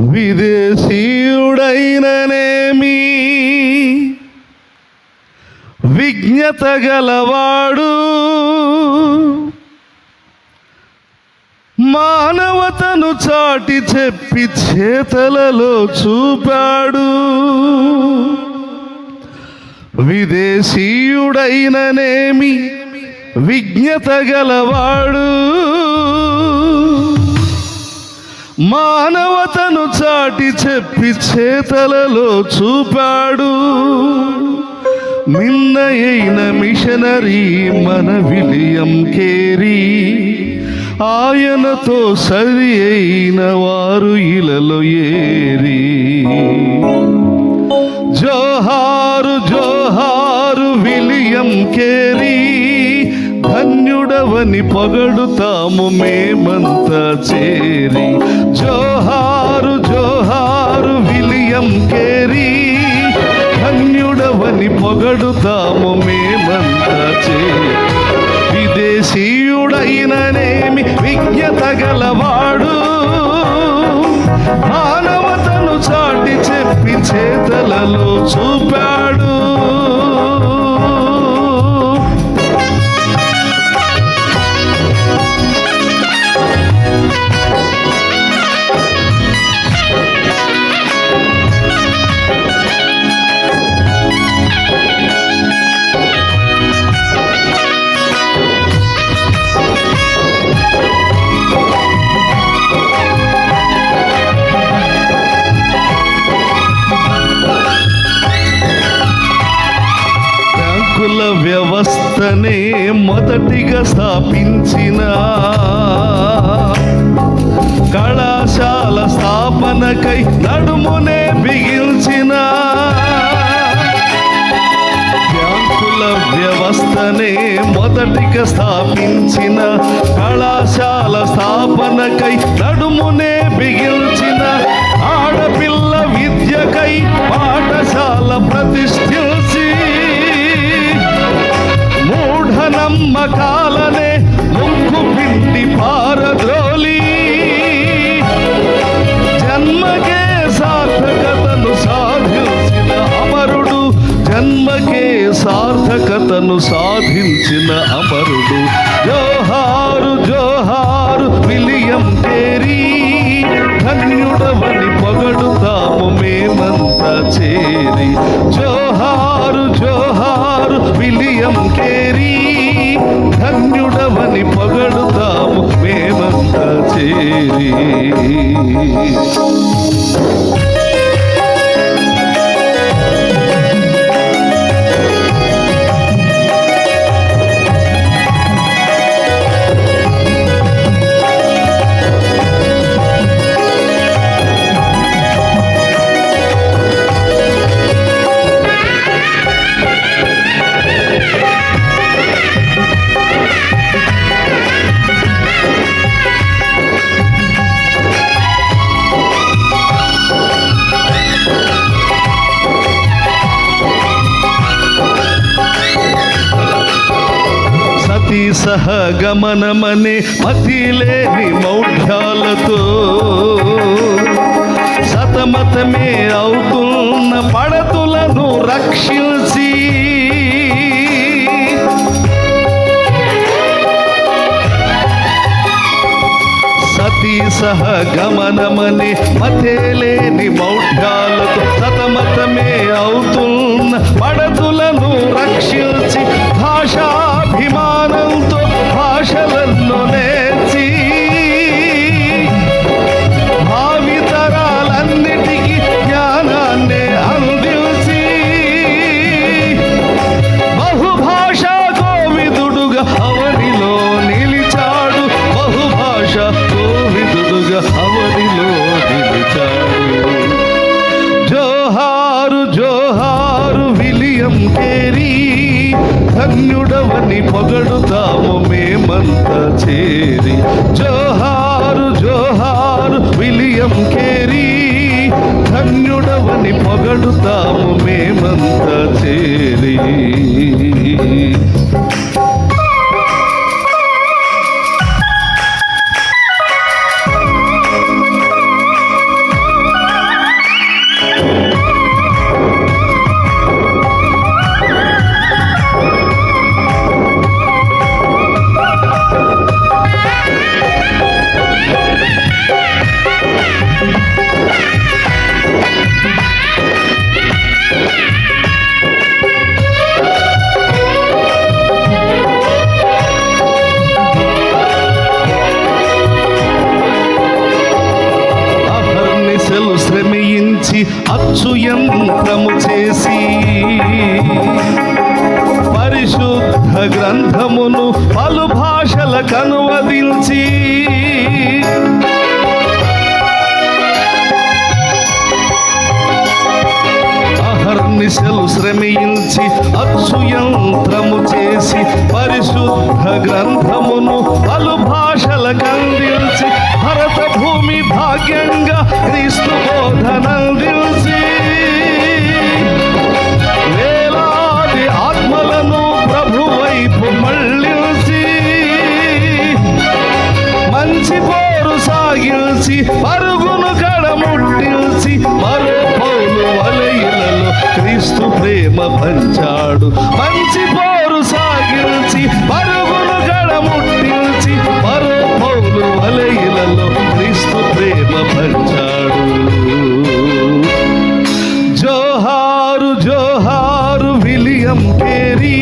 విదేశీయుడైననేమి విజ్ఞత గలవాడు. మానవతను చాటి చెప్పి చేతలలో చూపాడు. విదేశీయుడైననేమి? విజ్ఞత గలవాడు. మానవతను చాటి చెప్పి చేతలలో చూపాడు. మిన్నయైన మిషనరీ మన విలియం కేరీ. ఆయనతో సరి అయిన వారు ఇలలో ఏరి. జోహారు జోహారు విలియం కేరీ. ధన్యుడవని పొగడుతాము మేమంతా చే పొగడుతాము మేమంతా చేరి. విదేశీయుడైననేమి విజ్ఞత గలవాడు. మానవతను చాటి చెప్పి చేతలలో చూపాడు. వ్యవస్థనే మొదటిగా స్థాపించిన కళాశాల స్థాపనకై నడుమునే బిగించిన బ్యాంకుల వ్యవస్థనే మొదటిగా స్థాపించిన కళాశాల స్థాపనకై నడు పిండి పారద్రోలి జన్మకే సార్థకతను సాధించిన అమరుడు. జన్మకే సార్థకతను సాధించిన అమరుడు. సతీ సహగమనమనే మతి లేని మౌఢ్యాలతో సతమతమే అవుతున్న పడతులను రక్షించి సతీ సహగమనమనే మతేలేని మౌఢ్యాలతో సతమతమే అవుతున్న చేరి. జోహారు జోహారు విలియం కేరీ ధన్యుడవని పొగడుతాము మేమంతా చేరి. చేసి అచ్చు యంత్రము చేసి పరిశుద్ధ గ్రంథమును పలు భాషలకు అనువదించి అహర్నిశలు శ్రమించి అచ్చు యంత్రము చేసి పరిశుద్ధ గ్రంథమును పలు భాషలకు అందించి భరత భూమి భాగ్యంగా ప్రేమ జోహారు జోహారు విలియం కేరీ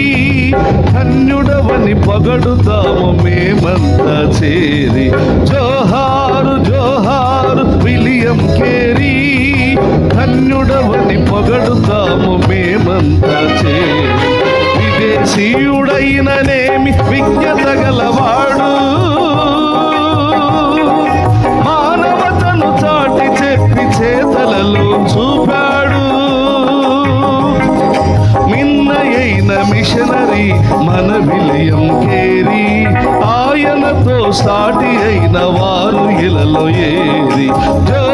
ధన్యుడవని పొగడుతాము మేమంతా చేరి. జోహారు జోహారు విలియం కేరీ ధన్యుడవని పొగడుతాము మేమంతా చేరి. విదేశీయుడైననే నిలయం కేరి ఆయనతో సాటి అయిన వారు ఇలలో ఏరి. జో